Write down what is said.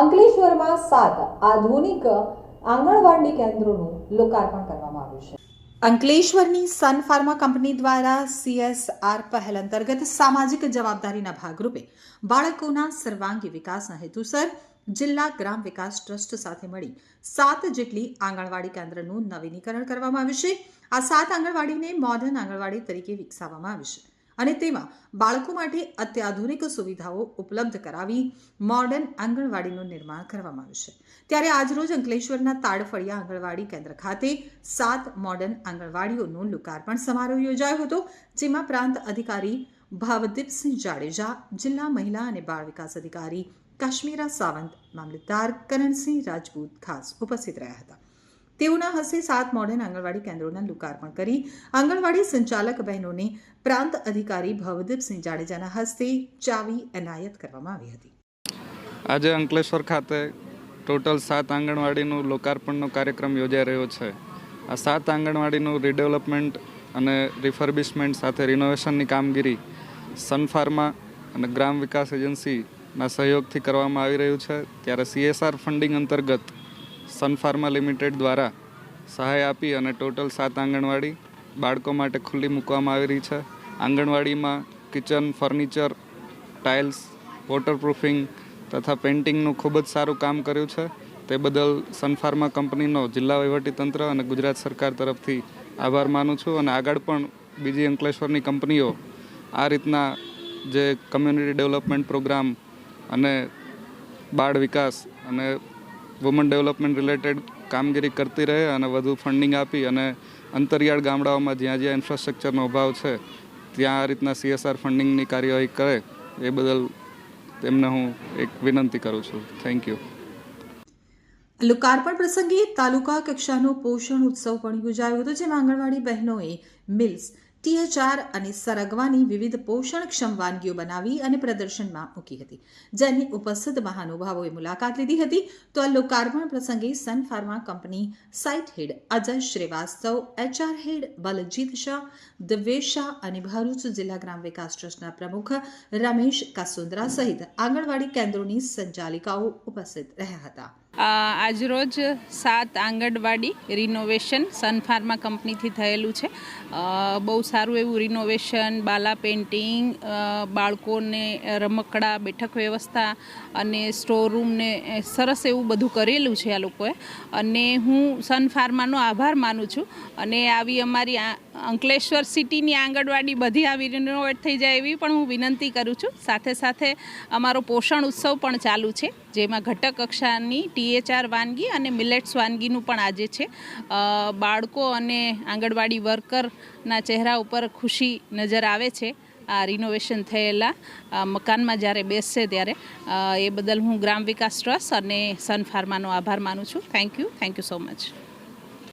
અંકલેશ્વરમાં સાત આધુનિક આંગણવાડી કેન્દ્રોનું લોકાર્પણ કરવામાં આવ્યું છે. અંકલેશ્વરની સન ફાર્મા કંપની દ્વારા સીએસઆર પહેલ અંતર્ગત સામાજિક જવાબદારીના ભાગરૂપે બાળકોના સર્વાંગી વિકાસના હેતુસર જિલ્લા ગ્રામ વિકાસ ટ્રસ્ટ સાથે મળી સાત જેટલી આંગણવાડી કેન્દ્રનું નવીનીકરણ કરવામાં આવ્યું છે. આ સાત આંગણવાડીને મોડર્ન આંગણવાડી તરીકે વિકસાવવામાં આવી છે. અને તેમાં બાળકો માટે અત્યાધુનિક સુવિધાઓ ઉપલબ્ધ કરાવી મોડર્ન આંગણવાડીનું નિર્માણ કરવામાં આવ્યું છે. ત્યારે આજરોજ અંકલેશ્વરના તાડફળિયા આંગણવાડી કેન્દ્ર ખાતે સાત મોડર્ન આંગણવાડીઓનું લોકાર્પણ સમારોહ યોજાયો હતો, જેમાં પ્રાંત અધિકારી ભાવદીપસિંહ જાડેજા, જિલ્લા મહિલા અને બાળ વિકાસ અધિકારી કાશ્મીરા સાવંત, મામલતદાર કરણસિંહ રાજપૂત ખાસ ઉપસ્થિત રહ્યા હતા. તેઓના હસ્તે સાત મોડર્ન આંગણવાડી કેન્દ્રોના લોકાર્પણ કરી આંગણવાડી સંચાલક બહેનોને પ્રાંત અધિકારી ભવદીપસિંહ જાડેજાના હસ્તે ચાવી એનાયત કરવામાં આવી હતી. આજે અંકલેશ્વર ખાતે ટોટલ સાત આંગણવાડીનું લોકાર્પણનો કાર્યક્રમ યોજાઈ રહ્યો છે. આ સાત આંગણવાડીનું રીડેવલપમેન્ટ અને રિફર્બિશમેન્ટ સાથે રિનોવેશનની કામગીરી સનફાર્મા અને ગ્રામ વિકાસ એજન્સીના સહયોગથી કરવામાં આવી રહ્યું છે. ત્યારે સીએસઆર ફંડિંગ અંતર્ગત સનફાર્મા લિમિટેડ દ્વારા સહાય આપી અને ટોટલ સાત આંગણવાડી બાળકો માટે ખુલ્લી મૂકવામાં આવી રહી છે. આંગણવાડીમાં કિચન, ફર્નિચર, ટાઇલ્સ વોટરપ્રૂફિંગ તથા પેઇન્ટિંગનું ખૂબ જ સારું કામ કર્યું છે. તે બદલ સનફાર્મા કંપનીનો જિલ્લા વહીવટીતંત્ર અને ગુજરાત સરકાર તરફથી આભાર માનું છું અને આગળ પણ બીજી અંકલેશ્વરની કંપનીઓ આ રીતના જે કમ્યુનિટી ડેવલપમેન્ટ પ્રોગ્રામ અને બાળ વિકાસ અને વુમન ડેવલપમેન્ટ રિલેટેડ કામગીરી કરતી રહે અને વધુ ફંડિંગ આપી અને અંતરિયાળ ગામડાઓમાં જ્યાં જ્યાં ઇન્ફ્રાસ્ટ્રક્ચરનો અભાવ છે, ત્યાં આ રીતના સીએસઆર ફંડિંગની કાર્યવાહી કરે, એ બદલ તેમને હું એક વિનંતી કરું છું. થેન્ક યુ લોકાર્પણ પ્રસંગે તાલુકા કક્ષાનો પોષણ ઉત્સવ પણ યોજાયો હતો, જેમાં આંગણવાડી બહેનોએ મિલ્સ ટીએચઆર અને સરગવાની વિવિધ પોષણક્ષમ વાનગીઓ બનાવી અને પ્રદર્શનમાં મૂકી હતી. જેની ઉપસ્થિત મહાનુભાવોએ મુલાકાત લીધી હતી. તો આ લોકાર્પણ પ્રસંગે Sun Pharma company site head Ajay Shrivastava, HR head Baljit Shah, Divyesh Shah અને ભરૂચ જિલ્લા ગ્રામ વિકાસ ટ્રસ્ટના પ્રમુખ રમેશ કાસુંદ્રા સહિત આંગણવાડી કેન્દ્રોની સંચાલિકાઓ ઉપસ્થિત રહ્યા હતા. આજરોજ સાત આંગણવાડી રિનોવેશન સન ફાર્મા કંપનીથી થયેલું છે. બહુ સારું એવું રિનોવેશન બાલા પેઇન્ટિંગ બાળકોને રમકડા, બેઠક વ્યવસ્થા અને સ્ટોર રૂમને સરસ એવું બધું કરેલું છે આ લોકોએ. અને હું સન ફાર્માનો આભાર માનું છું. અને આવી અમારી અંકલેશ્વર સિટીની આંગણવાડી બધી આવી રિનોવેટ થઈ જાય એવી પણ હું વિનંતી કરું છું. સાથે સાથે અમારો પોષણ ઉત્સવ પણ ચાલુ છે, જેમાં ઘટક કક્ષાની ટીએચઆર વાનગી અને મિલેટ્સ વાનગીનું પણ આજે છે. બાળકો અને આંગણવાડી વર્કરના ચહેરા ઉપર ખુશી નજર આવે છે. આ રિનોવેશન થયેલા મકાનમાં જ્યારે બેસશે ત્યારે એ બદલ હું ગ્રામ વિકાસ ટ્રસ્ટ અને સન ફાર્માનો આભાર માનું છું. Thank you thank you so much